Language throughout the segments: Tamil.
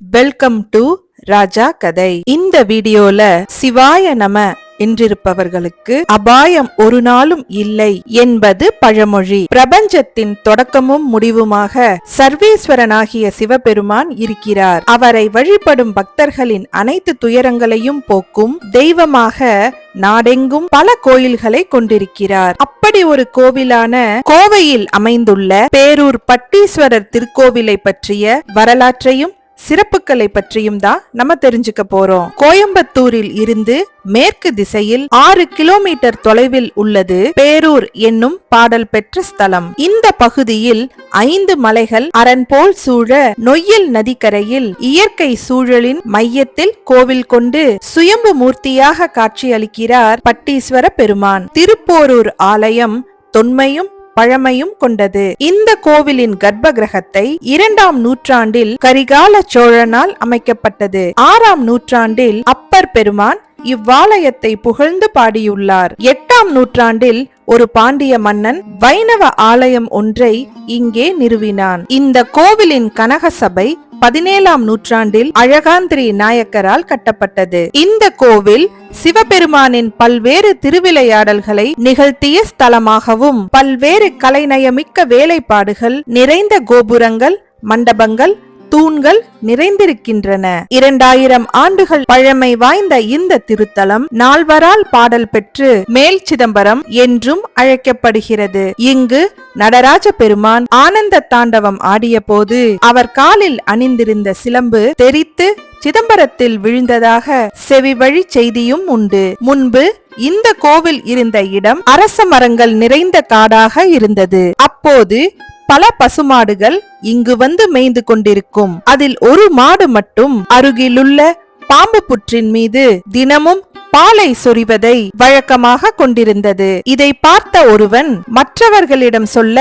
வெல்கம் டு ராஜா கதை இந்த வீடியோல சிவாய நம என்றிருப்பவர்களுக்கு அபாயம் ஒரு நாளும் இல்லை என்பது பழமொழி. பிரபஞ்சத்தின் தொடக்கமும் முடிவுமாக சர்வேஸ்வரனாகிய சிவபெருமான் இருக்கிறார். அவரை வழிபடும் பக்தர்களின் அனைத்து துயரங்களையும் போக்கும் தெய்வமாக நாடெங்கும் பல கோயில்களை கொண்டிருக்கிறார். அப்படி ஒரு கோவிலான கோவையில் அமைந்துள்ள பேரூர் பட்டீஸ்வரர் திருக்கோவிலை பற்றிய வரலாற்றையும் சிறப்புகளை பற்றியும் தான் நம்ம தெரிஞ்சுக்க போறோம். கோயம்புத்தூரில் இருந்து மேற்கு திசையில் ஆறு கிலோமீட்டர் தொலைவில் உள்ளது பேரூர் என்னும் பாடல் பெற்ற ஸ்தலம். இந்த பகுதியில் ஐந்து மலைகள் அரண் போல் சூழ நொய்யல் நதிக்கரையில் இயற்கை சூழலின் மையத்தில் கோவில் கொண்டு சுயம்பு மூர்த்தியாக காட்சியளிக்கிறார் பட்டீஸ்வர பெருமான். திருப்போரூர் ஆலயம் தொன்மையும் பழமையும் கொண்டது. இந்த கோவிலின் கர்ப்ப கிரகத்தை இரண்டாம் நூற்றாண்டில் கரிகால சோழனால் அமைக்கப்பட்டது. ஆறாம் நூற்றாண்டில் அப்பர் பெருமான் இவ்வாலயத்தை புகழ்ந்து பாடியுள்ளார். எட்டாம் நூற்றாண்டில் ஒரு பாண்டிய மன்னன் வைணவ ஆலயம் ஒன்றை இங்கே நிறுவினான். இந்த கோவிலின் கனக சபை பதினேழாம் நூற்றாண்டில் அழகாந்திரி நாயக்கரால் கட்டப்பட்டது. இந்த கோவில் சிவபெருமானின் பல்வேறு திருவிளையாடல்களை நிகழ்த்திய ஸ்தலமாகவும் பல்வேறு கலைநயமிக்க வேலைப்பாடுகள் நிறைந்த கோபுரங்கள் மண்டபங்கள் தூண்கள் நிறைந்திருக்கின்றன. இரண்டாயிரம் ஆண்டுகள் பழமை வாய்ந்த இந்த திருத்தலம் நால்வரால் பாடல் பெற்று மேல் சிதம்பரம் என்றும் அழைக்கப்படுகிறது. இங்கு நடராஜ பெருமான் ஆனந்த தாண்டவம் ஆடிய போது அவர் காலில் அணிந்திருந்த சிலம்பு தெரித்து சிதம்பரத்தில் விழுந்ததாக செவிவழி செய்தியும் உண்டு. முன்பு இந்த கோவில் இருந்த இடம் அரச மரங்கள் நிறைந்த காடாக இருந்தது. அப்போது பல பசுமாடுகள் இங்கு வந்து மேய்ந்து கொண்டிருக்கும். அதில் ஒரு மாடு மட்டும் அருகிலுள்ள பாம்பு புற்றின் மீது தினமும் பாலை சொரிவதை வழக்கமாக கொண்டிருந்தது. இதை பார்த்த ஒருவன் மற்றவர்களிடம் சொல்ல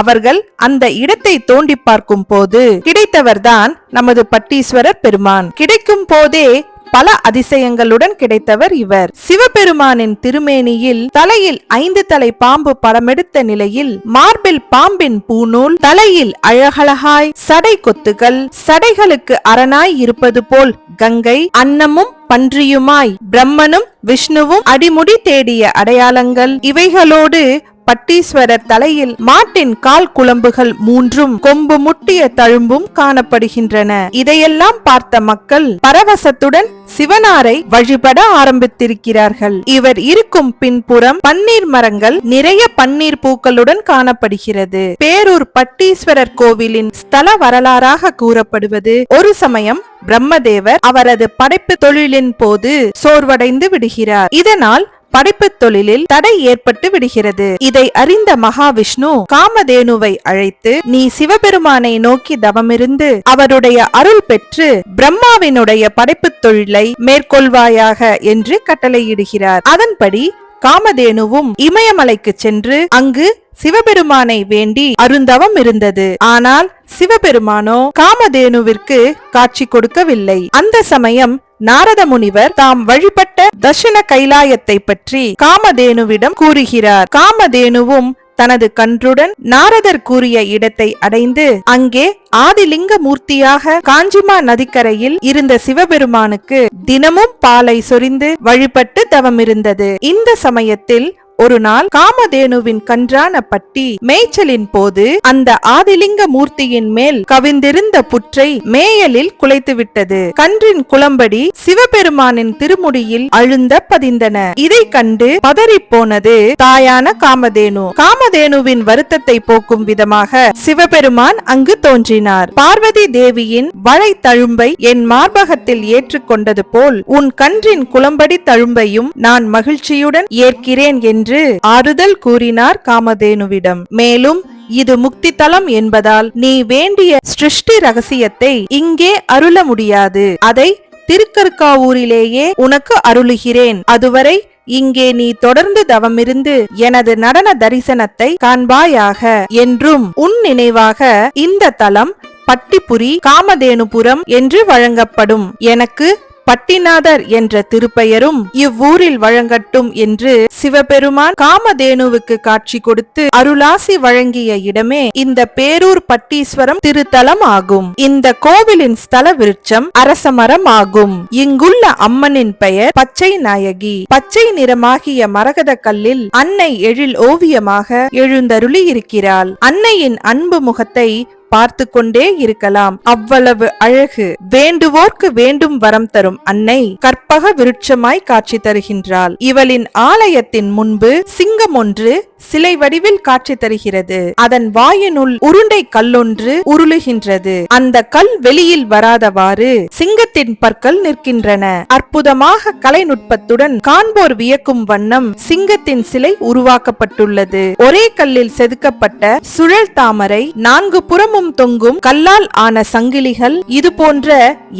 அவர்கள் அந்த இடத்தை தோண்டி பார்க்கும் போது கிடைத்தவர்தான் நமது பட்டீஸ்வரர் பெருமான். கிடைக்கும் போதே பல அதிசயங்களுடன் கிடைத்தவர் இவர். சிவபெருமானின் திருமேனியில் தலையில் ஐந்து தலை பாம்பு படமெடுத்த நிலையில் மார்பில் பாம்பின் பூநூல் தலையில் அழகழகாய் சடை கொத்துகள் சடைகளுக்கு அரணாய் இருப்பது போல் கங்கை அன்னமும் பன்றியுமாய் பிரம்மனும் விஷ்ணுவும் அடிமுடி தேடிய அடையாளங்கள். இவைகளோடு பட்டீஸ்வரர் தலையில் மாட்டின் கால் குழம்புகள் மூன்றும் கொம்பு முட்டிய தழும்பும் காணப்படுகின்றன. இதையெல்லாம் பார்த்த மக்கள் பரவசத்துடன் சிவனாரை வழிபட ஆரம்பித்திருக்கிறார்கள். இவர் இருக்கும் பின்புறம் பன்னீர் மரங்கள் நிறைய பன்னீர் பூக்களுடன் காணப்படுகிறது. பேரூர் பட்டீஸ்வரர் கோவிலின் ஸ்தல வரலாறாக கூறப்படுவது ஒரு சமயம் பிரம்மதேவர் அவரது படைப்பு தொழிலின் போது சோர்வடைந்து விடுகிறார். இதனால் படைப்பு தொழிலில் தடை ஏற்பட்டு விடுகிறது. இதை அறிந்த மகாவிஷ்ணு காமதேனுவை அழைத்து நீ சிவபெருமானை நோக்கி தவமிருந்து அவருடைய அருள் பெற்று பிரம்மாவினுடைய படைப்பு தொழிலை மேற்கொள்வாயாக என்று கட்டளையிடுகிறார். அதன்படி காமதேனுவும் இமயமலைக்கு சென்று அங்கு சிவபெருமானை வேண்டி அருந்தவம் இருந்தது. ஆனால் சிவபெருமானோ காமதேனுவிற்கு காட்சி கொடுக்கவில்லை. அந்த சமயம் நாரத முனிவர் தாம் வழிபட்ட தட்சிண கைலாயத்தை பற்றி காமதேனுவிடம் கூறுகிறார். காமதேனுவும் தனது கன்றுடன் நாரதர் கூறிய இடத்தை அடைந்து அங்கே ஆதிலிங்க மூர்த்தியாக காஞ்சிமா நதிக்கரையில் இருந்த சிவபெருமானுக்கு தினமும் பாலை சொரிந்து வழிபட்டு தவமிருந்தது. இந்த சமயத்தில் ஒரு நாள் காமதேனுவின் கன்றான பட்டி மேய்ச்சலின் போது அந்த ஆதிலிங்க மூர்த்தியின் மேல் கவிந்திருந்த புற்றை மேயலில் குலைத்துவிட்டது. கன்றின் குளம்படி சிவபெருமானின் திருமுடியில் அழுந்த பதிந்தன. இதை கண்டு பதறிப்போனது தாயான காமதேனு. காமதேனுவின் வருத்தத்தை போக்கும் விதமாக சிவபெருமான் அங்கு தோன்றினார். பார்வதி தேவியின் வளை தழும்பை என் மார்பகத்தில் ஏற்றுக்கொண்டது போல் உன் கன்றின் குளம்படி தழும்பையும் நான் மகிழ்ச்சியுடன் ஏற்கிறேன் என்று என்று ஆறுதல் கூறினார் காமதேனுவிடம். மேலும் இது முக்தி தலம் என்பதால் நீ வேண்டிய சிருஷ்டி ரகசியத்தை இங்கே அருள முடியாது. அதை திருக்கற்காவூரிலேயே உனக்கு அருளுகிறேன். அதுவரை இங்கே நீ தொடர்ந்து தவமிருந்து எனது நடன தரிசனத்தை காண்பாயாக. என்றும் உன் நினைவாக இந்த தலம் பட்டிபுரி காமதேனுபுரம் என்று வழங்கப்படும். எனக்கு பட்டிநாதர் என்ற திருப்பெயரும் இவ்வூரில் வழங்கட்டும் என்று சிவபெருமான் காமதேனுவுக்கு காட்சி கொடுத்து அருளாசி வழங்கிய இடமே இந்த பேரூர் பட்டீஸ்வரம் திருத்தலம் ஆகும். இந்த கோவிலின் ஸ்தல விருட்சம் அரசமரம் ஆகும் இங்குள்ள அம்மனின் பெயர் பச்சை நாயகி. பச்சை நிறமாகிய மரகத கல்லில் அன்னை எழில் ஓவியமாக எழுந்தருளி இருக்கிறாள் அன்னையின் அன்பு முகத்தை பார்த்து கொண்டே இருக்கலாம். அவ்வளவு அழகு. வேண்டுவோர்க்கு வேண்டும் வரம் தரும் அன்னை கற்பக விருட்சமாய் காட்சி தருகின்றாள். இவளின் ஆலயத்தின் முன்பு சிங்கம் ஒன்று சிலை வடிவில் காட்சி தருகிறது. அதன் வாயினுள் உருண்டை கல்லொன்று உருளுகின்றது. அந்த கல் வெளியில் வராதவாறு சிங்கத்தின் பற்கள் நிற்கின்றன. அற்புதமாக கலைநுட்பத்துடன் காண்போர் வியக்கும் வண்ணம் சிங்கத்தின் சிலை உருவாக்கப்பட்டுள்ளது. ஒரே கல்லில் செதுக்கப்பட்ட சுழல் தாமரை நான்கு புறமும் எங்கும் தொங்கும் கல்லால் ஆன சங்கிலிகள் இது போன்ற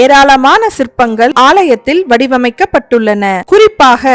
ஏராளமான சிற்பங்கள் ஆலயத்தில் வடிவமைக்கப்பட்டுள்ளன. குறிப்பாக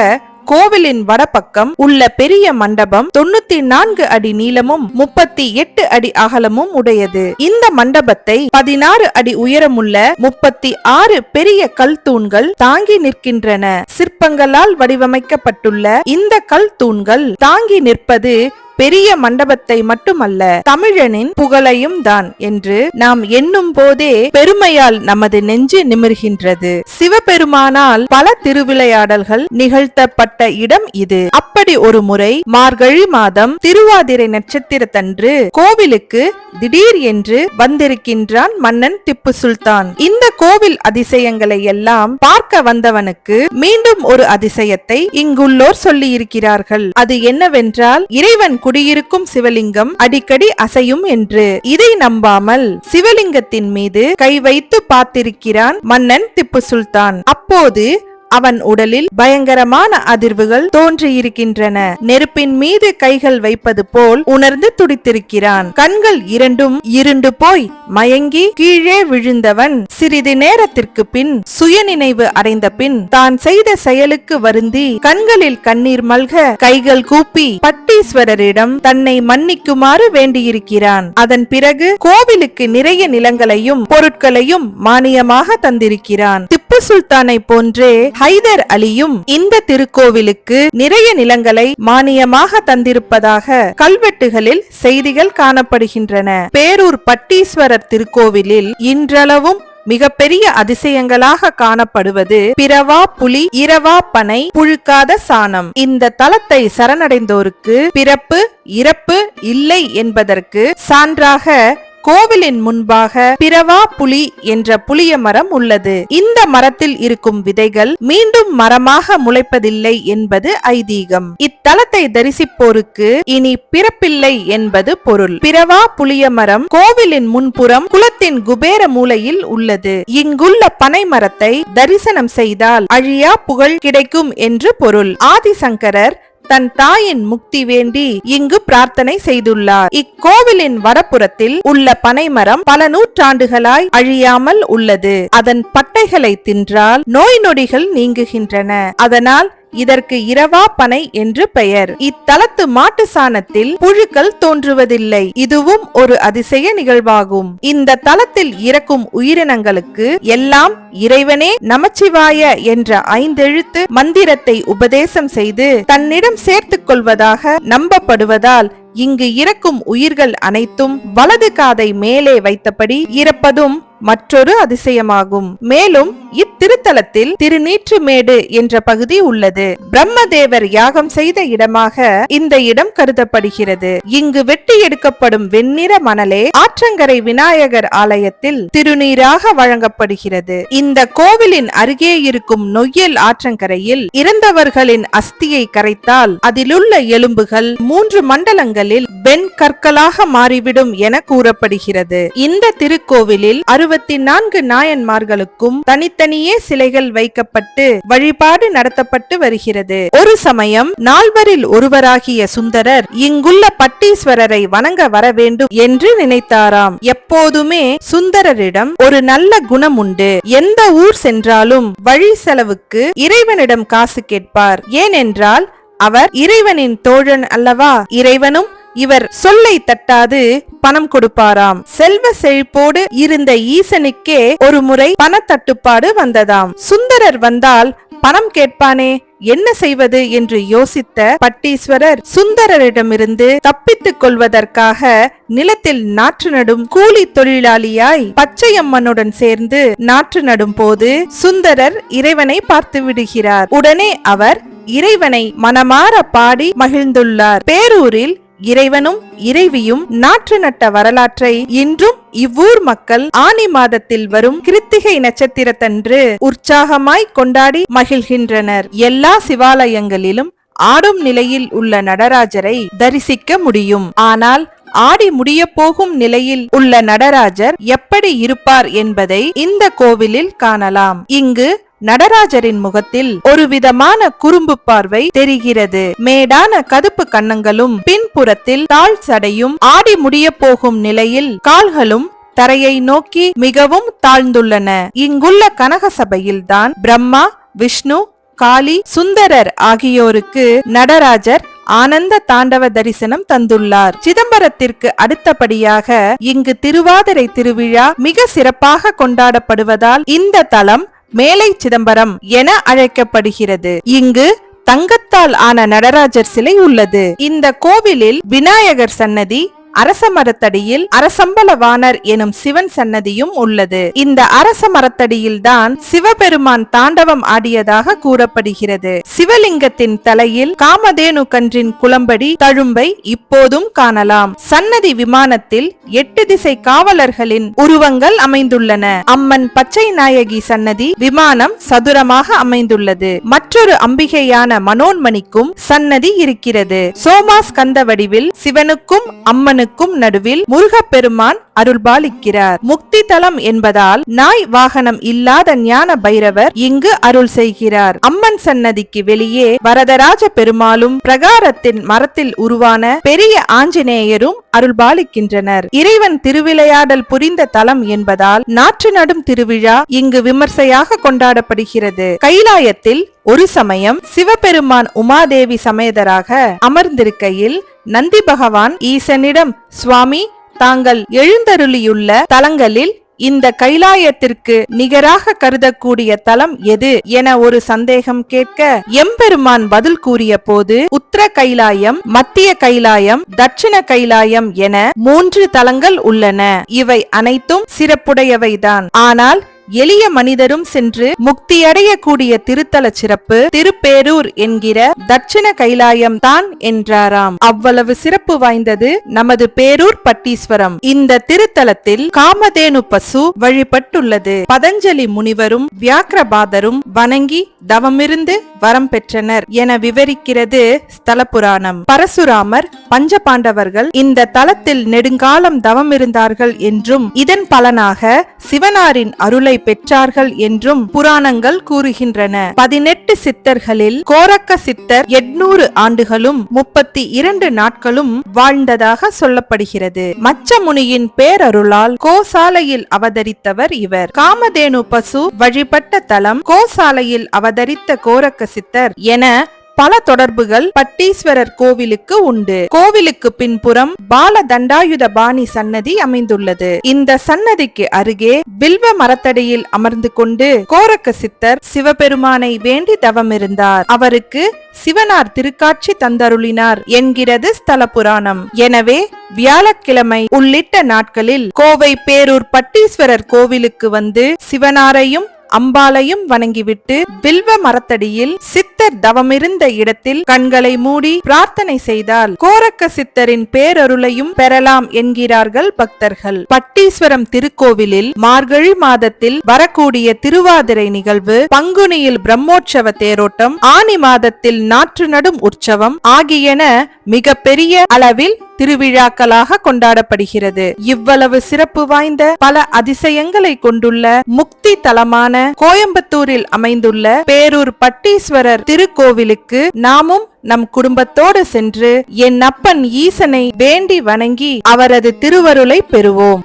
கோவிலின் வடபக்கம் உள்ள பெரிய மண்டபம் தொண்ணூத்தி நான்கு அடி நீளமும் முப்பத்தி எட்டு அடி அகலமும் உடையது. இந்த மண்டபத்தை பதினாறு அடி உயரமுள்ள முப்பத்தி ஆறு பெரிய கல் தூண்கள் தாங்கி நிற்கின்றன. சிற்பங்களால் வடிவமைக்கப்பட்டுள்ள இந்த கல் தூண்கள் தாங்கி நிற்பது பெரிய மண்டபத்தை மட்டுமல்ல தமிழனின் புகழையும் தான் என்று நாம் எண்ணும் போதே பெருமையால் நமது நெஞ்சு நிமிர்கின்றது. சிவபெருமானால் பல திருவிளையாடல்கள் நிகழ்த்தப்பட்ட இடம் இது. அப்படி ஒரு முறை மார்கழி மாதம் திருவாதிரை நட்சத்திரத்தன்று கோவிலுக்கு திடீர் என்று வந்திருக்கின்றான் மன்னன் திப்பு சுல்தான். இந்த கோவில் அதிசயங்களை எல்லாம் பார்க்க வந்தவனுக்கு மீண்டும் ஒரு அதிசயத்தை இங்குள்ளோர் சொல்லி இருக்கிறார்கள் அது என்னவென்றால் இறைவன் குடியிருக்கும் சிவலிங்கம் அடிக்கடி அசையும் என்று. இதை நம்பாமல் சிவலிங்கத்தின் மீது கை வைத்து பார்த்திருக்கிறான் மன்னன் திப்பு சுல்தான். அப்போது அவன் உடலில் பயங்கரமான அதிர்வுகள் தோன்றியிருக்கின்றன. நெருப்பின் மீது கைகள் வைப்பது போல் உணர்ந்து துடித்திருக்கிறான். கண்கள் இரண்டும் இருண்டு போய் மயங்கி கீழே விழுந்தவன் சிறிது நேரத்திற்கு பின் சுயநினைவு அடைந்த பின் தான் செய்த செயலுக்கு வருந்தி கண்களில் கண்ணீர் மல்க கைகள் கூப்பி பட்டீஸ்வரரிடம் தன்னை மன்னிக்குமாறு வேண்டியிருக்கிறான். அதன் பிறகு கோவிலுக்கு நிறைய நிலங்களையும் பொருட்களையும் மானியமாக தந்திருக்கிறான். திப்பு சுல்தானை போன்றே ஹைதர் அலியும் இந்த திருக்கோவிலுக்கு நிறைய நிலங்களை மானியமாக தந்திருப்பதாக கல்வெட்டுகளில் செய்திகள் காணப்படுகின்றன. பேரூர் பட்டீஸ்வரர் திருக்கோவிலில் இன்றளவும் மிகப்பெரிய அதிசயங்களாக காணப்படுவது பிறவா புலி இரவா பனை புழுக்காத சாணம். இந்த தலத்தை சரணடைந்தோருக்கு பிறப்பு இறப்பு இல்லை என்பதற்கு சான்றாக கோவிலின் முன்பாக பிறவா புலி என்ற புளிய மரம் உள்ளது. இந்த மரத்தில் இருக்கும் விதைகள் மீண்டும் மரமாக முளைப்பதில்லை என்பது ஐதீகம். இத்தலத்தை தரிசிப்போருக்கு இனி பிறப்பில்லை என்பது பொருள். பிறவா புளிய மரம் கோவிலின் முன்புறம் குளத்தின் குபேர மூலையில் உள்ளது. இங்குள்ள பனை மரத்தை தரிசனம் செய்தால் அழியா புகழ் கிடைக்கும் என்று பொருள். ஆதிசங்கரர் தன் தாயின் முக்தி வேண்டி இங்கு பிரார்த்தனை செய்துள்ளார். இக்கோவிலின் வரப்புறத்தில் உள்ள பனைமரம் பல நூற்றாண்டுகளாய் அழியாமல் உள்ளது. அதன் பட்டைகளை தின்றால் நோய் நொடிகள் நீங்குகின்றன. அதனால் இதற்கு இரவா பனை என்று பெயர். இத்தலத்து மாட்டு சாணத்தில் புழுக்கள் தோன்றுவதில்லை. இதுவும் ஒரு அதிசய நிகழ்வாகும். இந்த தலத்தில் இறக்கும் உயிரினங்களுக்கு எல்லாம் இறைவனே நமச்சிவாய என்ற ஐந்தெழுத்து மந்திரத்தை உபதேசம் செய்து தன்னிடம் சேர்த்துக் கொள்வதாக நம்பப்படுவதால் இங்கு இறக்கும் உயிர்கள் அனைத்தும் வலது காதை மேலே வைத்தபடி இறப்பதும் மற்றொரு அதிசயமாகும். மேலும் இத்திருத்தலத்தில் திருநீற்றுமேடு என்ற பகுதி உள்ளது. பிரம்மதேவர் யாகம் செய்த இடமாக இந்த இடம் கருதப்படுகிறது. இங்கு வெட்டி எடுக்கப்படும் வெண்ணிற மணலே ஆற்றங்கரை விநாயகர் ஆலயத்தில் திருநீராக வழங்கப்படுகிறது. இந்த கோவிலின் அருகே இருக்கும் நொய்யல் ஆற்றங்கரையில் இறந்தவர்களின் அஸ்தியை கரைத்தால் அதிலுள்ள எலும்புகள் மூன்று மண்டலங்களில் வெண் கற்களாக மாறிவிடும் என கூறப்படுகிறது. இந்த திருக்கோவிலில் அறுபத்தி நான்கு நாயன்மார்களுக்கும் தனித்தனியே சிலைகள் வைக்கப்பட்டு வழிபாடு நடத்தப்பட்டு வருகிறது. ஒரு சமயம் நால்வரில் ஒருவராகிய சுந்தரர் இங்குள்ள பட்டீஸ்வரரை வணங்க வர வேண்டும் என்று நினைத்தாராம். எப்போதுமே சுந்தரரிடம் ஒரு நல்ல குணம் உண்டு எந்த ஊர் சென்றாலும் வழி செலவுக்கு இறைவனிடம் காசு கேட்பார். ஏனென்றால் அவர் இறைவனின் தோழன் அல்லவா? இறைவனும் இவர் சொல்லை தட்டாது பணம் கொடுப்பாராம். செல்வ செழிப்போடு இருந்த ஈசனுக்கே ஒரு முறை பணத்தட்டுப்பாடு வந்ததாம். சுந்தரர் வந்தால் பணம் கேட்பானே என்ன செய்வது? என்று யோசித்த பட்டீஸ்வரர் சுந்தரரிடமிருந்து தப்பித்துக் கொள்வதற்காக நிலத்தில் நாற்று நடும் கூலி தொழிலாளியாய் பச்சையம்மனுடன் சேர்ந்து நாற்று நடும் போது சுந்தரர் இறைவனை பார்த்து விடுகிறார். உடனே அவர் இறைவனை மனமாற பாடி மகிழ்ந்துள்ளார். பேரூரில் இறைவனும் இறைவியும் நாற்று நட்ட வரலாற்றை இன்றும் இவ்வூர் மக்கள் ஆனி மாதத்தில் வரும் கிருத்திகை நட்சத்திரத்தன்று உற்சாகமாய் கொண்டாடி மகிழ்கின்றனர். எல்லா சிவாலயங்களிலும் ஆடும் நிலையில் உள்ள நடராஜரை தரிசிக்க முடியும். ஆனால் ஆடி முடிய போகும் நிலையில் உள்ள நடராஜர் எப்படி இருப்பார் என்பதை இந்த கோவிலில் காணலாம். இங்கு நடராஜரின் முகத்தில் ஒரு விதமான குறும்பு பார்வை தெரிகிறது. மேடான கதுப்பு கன்னங்களும் பின்புறத்தில் தாழ் சடையும் ஆடி முடிய போகும் நிலையில் கால்களும் தரையை நோக்கி மிகவும் தாழ்ந்துள்ளன. இங்குள்ள கனக சபையில்தான் பிரம்மா விஷ்ணு காளி சுந்தரர் ஆகியோருக்கு நடராஜர் ஆனந்த தாண்டவ தரிசனம் தந்துள்ளார். சிதம்பரத்திற்கு அடுத்தபடியாக இங்கு திருவாதிரை திருவிழா மிக சிறப்பாக கொண்டாடப்படுவதால் இந்த தலம் மேலை சிதம்பரம் என அழைக்கப்படுகிறது. இங்கு தங்கத்தால் ஆன நடராஜர் சிலை உள்ளது. இந்த கோவிலில் விநாயகர் சன்னதி அரச மரத்தடியில் அரசம்பலவாணர் எனும் சிவன் சன்னதியும் உள்ளது. இந்த அரச மரத்தடியில் தான் சிவபெருமான் தாண்டவம் ஆடியதாக கூறப்படுகிறது. சிவலிங்கத்தின் தலையில் காமதேனு கன்றின் குளம்படி தழும்பை இப்போதும் காணலாம். சன்னதி விமானத்தில் எட்டு திசை காவலர்களின் உருவங்கள் அமைந்துள்ளன. அம்மன் பச்சை நாயகி சன்னதி விமானம் சதுரமாக அமைந்துள்ளது. மற்றொரு அம்பிகையான மனோன்மணிக்கும் சன்னதி இருக்கிறது. சோமாஸ் கந்த வடிவில் சிவனுக்கும் அம்மனுக்கும் நடுவில் முருகப்பெருமான் அருள்பாலிக்கிறார். முக்தி தலம் என்பதால் நாய் வாகனம் இல்லாத ஞான பைரவர் இங்கு அருள் செய்கிறார். அம்மன் சன்னதிக்கு வெளியே வரதராஜ பெருமாளும் பிரகாரத்தின் மரத்தில் உருவான பெரிய ஆஞ்சநேயரும் அருள்பாலிக்கின்றனர். இறைவன் திருவிளையாடல் புரிந்த தலம் என்பதால் நாற்று நடும் திருவிழா இங்கு விமர்சையாக கொண்டாடப்படுகிறது. கைலாயத்தில் ஒரு சமயம் சிவபெருமான் உமாதேவி சமேதராக அமர்ந்திருக்கையில் நந்தி பகவான் ஈசனிடம் சுவாமி தாங்கள் எழுந்தருளியுள்ள தலங்களில் இந்த கைலாயத்திற்கு நிகராக கருதக்கூடிய தலம் எது? என ஒரு சந்தேகம் கேட்க எம்பெருமான் பதில் கூறிய போது உத்தர கைலாயம் மத்திய கைலாயம் தட்சிண கைலாயம் என மூன்று தலங்கள் உள்ளன. இவை அனைத்தும் சிறப்புடையவைதான். ஆனால் எளிய மனிதரும் சென்று முக்தியடையக்கூடிய திருத்தல சிறப்பு திருப்பேரூர் என்கிற தட்சிண கைலாயம் தான் என்றாராம். அவ்வளவு சிறப்பு வாய்ந்தது நமது பேரூர் பட்டீஸ்வரம். இந்த திருத்தலத்தில் காமதேனு பசு வழிபட்டுள்ளது. பதஞ்சலி முனிவரும் வியாக்கிரபாதரும் வணங்கி தவமிருந்து வரம் பெற்றனர் என விவரிக்கிறது ஸ்தல புராணம் பரசுராமர் பஞ்சபாண்டவர்கள் இந்த தலத்தில் நெடுங்காலம் தவமிருந்தார்கள் என்றும் இதன் பலனாக சிவனாரின் அருளை பெற்றார்கள் என்றும் புராணங்கள் கூறுகின்றன. பதினெட்டு சித்தர்களில் கோரக்க சித்தர் எட்நூறு ஆண்டுகளும் முப்பத்தி இரண்டு நாட்களும் வாழ்ந்ததாக சொல்லப்படுகிறது. மச்ச முனியின் பேரருளால் கோசாலையில் அவதரித்தவர் இவர். காமதேனு பசு வழிபட்ட தலம் கோசாலையில் அவதரித்த கோரக்க சித்தர் என பல தொடர்புகள் பட்டீஸ்வரர் கோவிலுக்கு உண்டு. கோவிலுக்கு பின்புறம் பால தண்டாயுத பாணி சன்னதி அமைந்துள்ளது. இந்த சன்னதிக்கு அருகே வில்வ மரத்தடியில் அமர்ந்து கொண்டு கோரக்க சித்தர் சிவபெருமானை வேண்டி தவமிருந்தார் அவருக்கு சிவனார் திருக்காட்சி தந்தருளினார் என்கிறது ஸ்தல புராணம். எனவே வியாழக்கிழமை உள்ளிட்ட நாட்களில் கோவை பேரூர் பட்டீஸ்வரர் கோவிலுக்கு வந்து சிவனாரையும் அம்பாலையும் வணங்கிவிட்டு வில்வ மரத்தடியில் சித்தர் தவமிருந்த இடத்தில் கண்களை மூடி பிரார்த்தனை செய்தால் கோரக்க சித்தரின் பேரருளையும் பெறலாம் என்கிறார்கள் பக்தர்கள். பட்டீஸ்வரம் திருக்கோவிலில் மார்கழி மாதத்தில் வரக்கூடிய திருவாதிரை நிகழ்வு பங்குனியில் பிரம்மோற்சவ தேரோட்டம் ஆனி மாதத்தில் நாற்று நடும் உற்சவம் ஆகியன மிக பெரிய அளவில் திருவிழாக்களாக கொண்டாடப்படுகிறது. இவ்வளவு சிறப்பு வாய்ந்த பல அதிசயங்களை கொண்டுள்ள முக்தி தலமான கோயம்புத்தூரில் அமைந்துள்ள பேரூர் பட்டீஸ்வரர் திருக்கோவிலுக்கு நாமும் நம் குடும்பத்தோடு சென்று என் அப்பன் ஈசனை வேண்டி வணங்கி அவரது திருவருளை பெறுவோம்.